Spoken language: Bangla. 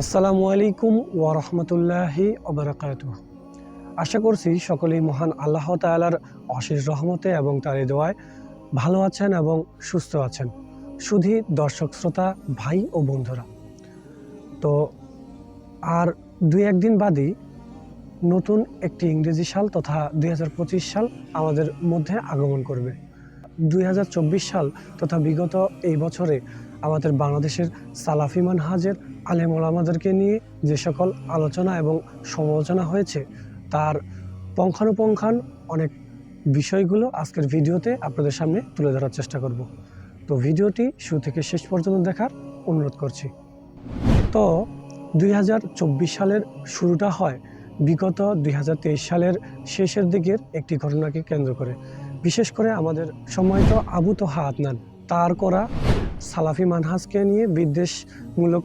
আসসালামু আলাইকুম ওয়ারহমতুল্লাহি ওবরাকাত আশা করছি সকলেই মহান আল্লাহ তালার অশেষ রহমতে এবং তার এই দোয়ায় ভালো আছেন এবং সুস্থ আছেন। শুধু দর্শক, শ্রোতা, ভাই ও বন্ধুরা, তো আর দুই একদিন বাদই নতুন একটি ইংরেজি সাল তথা দুই হাজার পঁচিশ সাল আমাদের মধ্যে আগমন করবে। দুই হাজার চব্বিশ সাল তথা বিগত এই বছরে আমাদের বাংলাদেশের সালাফি মানহাজের আলেম ওলামাদেরকে নিয়ে যে সকল আলোচনা এবং সমালোচনা হয়েছে, তার পঙ্খানুপঙ্খান অনেক বিষয়গুলো আজকের ভিডিওতে আপনাদের সামনে তুলে ধরার চেষ্টা করব। তো ভিডিওটি শুরু থেকে শেষ পর্যন্ত দেখার অনুরোধ করছি। তো দুই হাজার চব্বিশ সালের শুরুটা হয় বিগত দুই হাজার তেইশ সালের শেষের দিকের একটি ঘটনাকে কেন্দ্র করে। বিশেষ করে আমাদের সময় তো আবু তোহা আদনান তার করা সালাফি মানহাজকে নিয়ে বিদ্বেষমূলক